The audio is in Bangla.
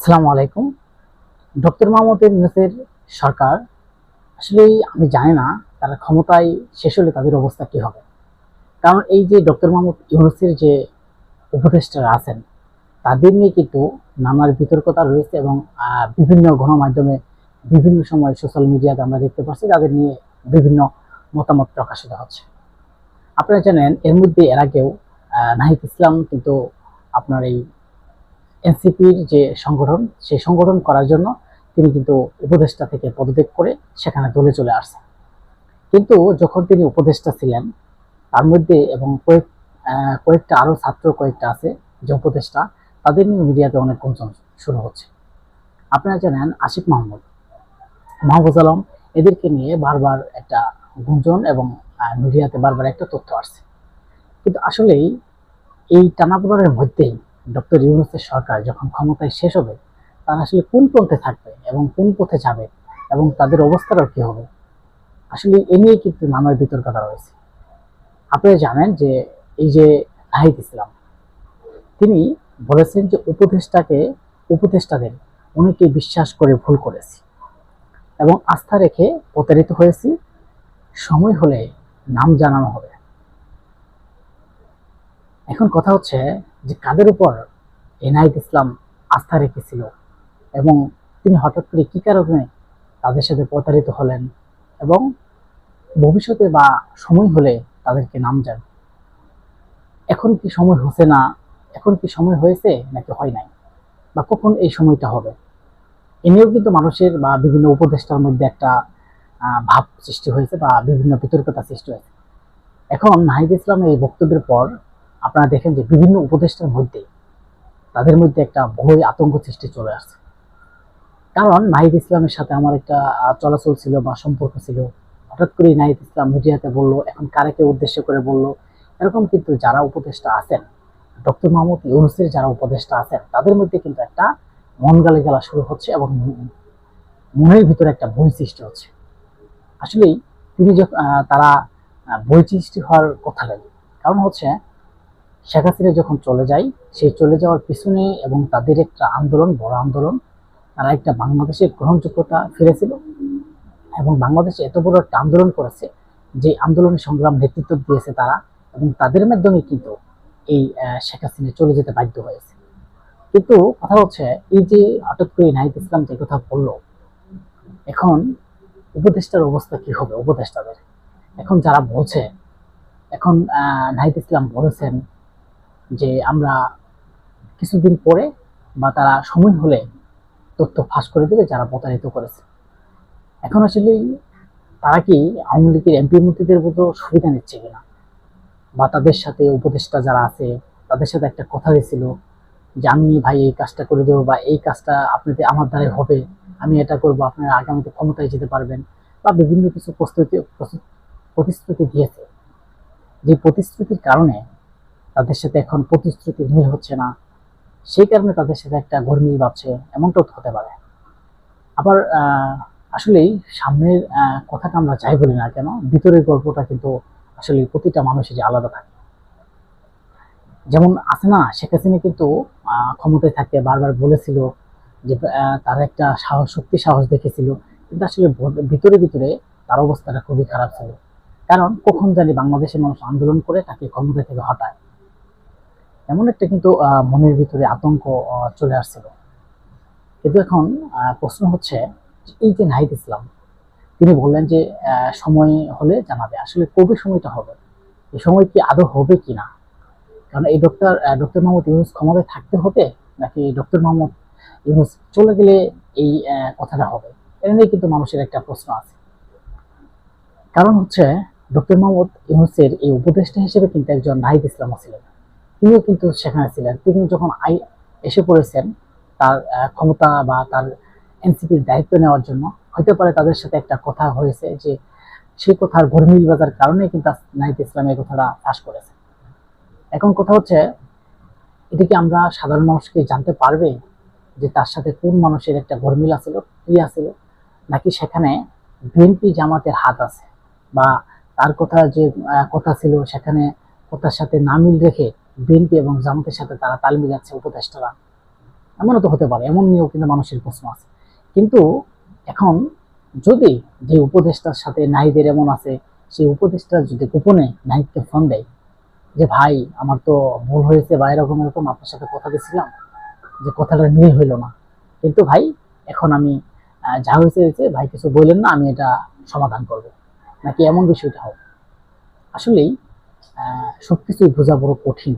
আসসালামু আলাইকুম। ডক্টর মাহমুদের ইউনুসের সরকার, আসলে আমি জানি না তারা ক্ষমতায় শেষ হলে তাদের অবস্থা কী হবে। কারণ এই যে ডক্টর মাহমুদ ইউনুসের যে উপদেষ্টারা আছেন, তাদের নিয়ে কিন্তু নানার বিতর্কতা রয়েছে এবং বিভিন্ন গণমাধ্যমে বিভিন্ন সময় সোশ্যাল মিডিয়াতে আমরা দেখতে পাচ্ছি তাদের নিয়ে বিভিন্ন মতামত প্রকাশিত হচ্ছে। আপনারা জানেন, এর মধ্যে এর আগেও নাহিদ ইসলাম কিন্তু আপনার এই এনসিপির যে সংগঠন, সেই সংগঠন করার জন্য তিনি কিন্তু উপদেষ্টা থেকে পদত্যাগ করে সেখানে দলে চলে আসছেন। কিন্তু যখন তিনি উপদেষ্টা ছিলেন, তার মধ্যে এবং কয়েক কয়েকটা আরও ছাত্র কয়েকটা আছে, যে উপদেষ্টা, তাদের নিয়ে মিডিয়াতে অনেক গুঞ্জন শুরু হচ্ছে। আপনারা জানেন আসিফ মাহমুদ। মাহবুজ আলম এদেরকে নিয়ে বারবার একটা গুঞ্জন এবং মিডিয়াতে বারবার একটা তথ্য আসছে। কিন্তু আসলেই এই টানাপোড়ের মধ্যেই ডক্টর ইউনুসের সরকার যখন ক্ষমতায় শেষ হবে, তারা আসলে কোন পথে থাকবে এবং কোন পথে যাবে এবং তাদের অবস্থাটাও কি হবে? আসলে এ নিয়ে কিন্তু নানার বিতর্কতা রয়েছে। আপনারা জানেন যে এই যে নাহিদ ইসলাম, তিনি বলেছেন যে উপদেষ্টাকে, উপদেষ্টাদের অনেকে বিশ্বাস করে ভুল করেছি এবং আস্থা রেখে প্রতারিত হয়েছি। সময় হলে নাম জানানো হবে। এখন কথা হচ্ছে যে কাদের উপর এনায়েত ইসলাম আস্থা রেখেছিল এবং তিনি হঠাৎ করে কি কারণে তাদের সাথে প্রতারিত হলেন এবং ভবিষ্যতে বা সময় হলে তাদেরকে নাম যান? এখন কি সময় হচ্ছে না? এখন কি সময় হয়েছে নাকি হয় নাই? বা কখন এই সময়টা হবে? এ নিয়েও কিন্তু মানুষের বা বিভিন্ন উপদেষ্টার মধ্যে একটা ভাব সৃষ্টি হয়েছে বা বিভিন্ন বিতর্কতা সৃষ্টি হয়েছে। এখন নাহিদ ইসলামের এই বক্তব্যের পর আপনারা দেখেন যে বিভিন্ন উপদেষ্টার মধ্যে তাদের মধ্যে একটা ভয়, আতঙ্ক সৃষ্টি চলে আসছে। কারণ নাহিদ ইসলামের সাথে আমার একটা চলাচল ছিল বা সম্পর্ক ছিল। হঠাৎ করে নাহিদ ইসলাম মিডিয়াতে বলল, এখন কারেকে উদ্দেশ্য করে বলল, এরকম কিন্তু যারা উপদেষ্টা আছেন, ডক্টর মাহমুদ ইউনুসের যারা উপদেষ্টা আছেন, তাদের মধ্যে কিন্তু একটা মন গালে গেলা শুরু হচ্ছে এবং মনের ভিতরে একটা বই সৃষ্টি হচ্ছে। আসলেই তিনি যখন তারা বই সৃষ্টি হওয়ার কথা লাগে কারণ হচ্ছে শেখ হাসিনা যখন চলে যায় সেই চলে যাওয়ার পিছনে এবং তাদের একটা আন্দোলন, বড় আন্দোলন, তারা একটা বাংলাদেশের গ্রহণযোগ্যতা ফিরেছিল এবং বাংলাদেশে এত বড় একটা আন্দোলন করেছে যে আন্দোলনের সংগ্রাম নেতৃত্ব দিয়েছে তারা এবং তাদের মাধ্যমে কিন্তু এই শেখ হাসিনা চলে যেতে বাধ্য হয়েছে। কিন্তু কথা হচ্ছে, এই যে হঠাৎ করে নাহিদ ইসলাম যে কথা বলল, এখন উপদেষ্টার অবস্থা কি হবে? উপদেষ্টাদের। এখন যারা বলছে, এখন নাহিদ ইসলাম বলেছেন যে আমরা কিছুদিন পরে বা তারা সময় হলে তথ্য ফাঁস করে দেবে যারা প্রতারিত করেছে। এখন আসলে তারা কি আওয়ামী লীগের এমপি মন্ত্রীদের মতো সুবিধা নিচ্ছে কিনা? বা তাদের সাথে উপদেষ্টা যারা আছে, তাদের সাথে একটা কথা হয়েছিল যে, আমি ভাই এই কাজটা করে দেবো বা এই কাজটা আপনাদের আমার দ্বারাই হবে। আমি এটা করব, আপনারা আগামীতে ক্ষমতায় যেতে পারবেন। বা বিভিন্ন কিছু প্রস্তুতি প্রতিশ্রুতি দিয়েছে। যে প্রতিশ্রুতির কারণে তাদের সাথে এখন প্রতিশ্রুতি মিল হচ্ছে না। সেই কারণে তাদের সাথে একটা গরমিল বাড়ছে এমনটাও হতে পারে। আবার আসলেই সামনের কথাটা আমরা যাই বলি না কেন, ভিতরের গল্পটা কিন্তু আসলে প্রতিটা মানুষের যে আলাদা থাকে। যেমন আছে না শেখ হাসিনা কিন্তু ক্ষমতায় থাকতে বারবার বলেছিল যে তার একটা সাহস, শক্তি সাহস দেখেছিল। কিন্তু আসলে ভিতরে ভিতরে তার অবস্থাটা খুবই খারাপ ছিল। কারণ কখন জানি বাংলাদেশের মানুষ আন্দোলন করে তাকে ক্ষমতা থেকে হটায়। এমন একটা কিন্তু মনের ভিতরে আতঙ্ক চলে আসছিল। কিন্তু এখন প্রশ্ন হচ্ছে এই যে নাহিদ ইসলাম, তিনি বললেন যে সময় হলে জানাবে। আসলে কবে সময়টা হবে? এই সময় কি আদৌ হবে কি না? কারণ এই ডক্টর ডক্টর মোহাম্মদ ইউনুস ক্ষমতায় থাকতে হবে, নাকি ডক্টর মোহাম্মদ ইউনুস চলে গেলে এই কথাটা হবে? এটা নিয়ে কিন্তু মানুষের একটা প্রশ্ন আছে। কারণ হচ্ছে, ডক্টর মোহাম্মদ ইউনুসের এই উপদেষ্টা হিসেবে কিন্তু একজন নাহিদ ইসলামও ছিলেন। তিনিও কিন্তু সেখানে ছিলেন। তিনি যখন আই এসে পড়েছেন, তার ক্ষমতা বা তার এনসিপির দায়িত্ব নেওয়ার জন্য হতে পারে তাদের সাথে একটা কথা হয়েছে যে, সেই কথার ঘর্মিল বাজার কারণে কিন্তু নাহিদ ইসলাম এই কথাটা ফাঁস করেছে। এখন কথা হচ্ছে, এটা কি আমরা সাধারণ মানুষকে জানতে পারবে যে তার সাথে কোন মানুষের একটা গরমিল আছিল, কি আছিল? নাকি সেখানে বিএনপি জামাতের হাত আছে? বা তার কথা যে কথা ছিল, সেখানে কথার সাথে না মিল রেখে বিএনপি এবং জামাতের সাথে তারা তাল মিলাচ্ছে উপদেষ্টারা। এমনও তো হতে পারে, এমন নিয়েও কিন্তু মানুষের প্রশ্ন আছে। কিন্তু এখন যদি যে উপদেষ্টার সাথে নাহিদের এমন আছে, সেই উপদেষ্টা যদি গোপনে নাহিদকে ফোন দেয় যে, ভাই, আমার তো ভুল হয়েছে বা এরকম এরকম, আপনার সাথে কথা দিয়েছিলাম যে কথাটা নিয়ে হইল না। কিন্তু ভাই, এখন আমি যা হয়েছে হয়েছে, ভাই কিছু বললেন না, আমি এটা সমাধান করব। নাকি এমন বিষয়টা হবে আসলেই সবকিছুই বোঝা বড় কঠিন।